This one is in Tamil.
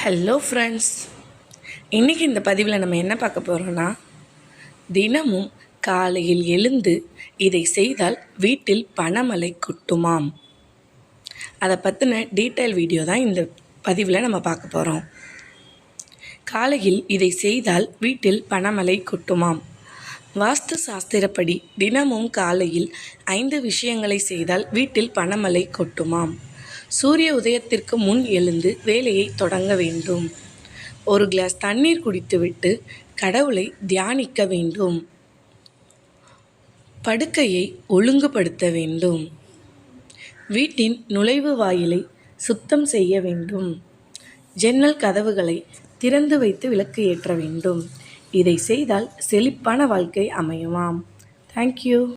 ஹலோ ஃப்ரெண்ட்ஸ் இன்றைக்கி இந்த பதிவில் நம்ம என்ன பார்க்க போகிறோன்னா தினமும் காலையில் எழுந்து இதை செய்தால் வீட்டில் பணமழை கொட்டுமாம். அதை பற்றின டீட்டெயில் வீடியோ தான் இந்த பதிவில் நம்ம பார்க்க போகிறோம் காலையில் இதை செய்தால் வீட்டில் பணமழை கொட்டுமாம். வாஸ்து சாஸ்திரப்படி தினமும் காலையில் ஐந்து விஷயங்களை செய்தால் வீட்டில் பணமழை கொட்டுமாம். சூரிய உதயத்திற்கு முன் எழுந்து வேலையை தொடங்க வேண்டும். ஒரு கிளாஸ் தண்ணீர் குடித்துவிட்டு கடவுளை தியானிக்க வேண்டும். படுக்கையை ஒழுங்குபடுத்த வேண்டும். வீட்டின் நுழைவு வாயிலை சுத்தம் செய்ய வேண்டும். ஜன்னல் கதவுகளை திறந்து வைத்து விளக்கு ஏற்ற வேண்டும். இதை செய்தால் செழிப்பான வாழ்க்கை அமையுமாம். தேங்க்யூ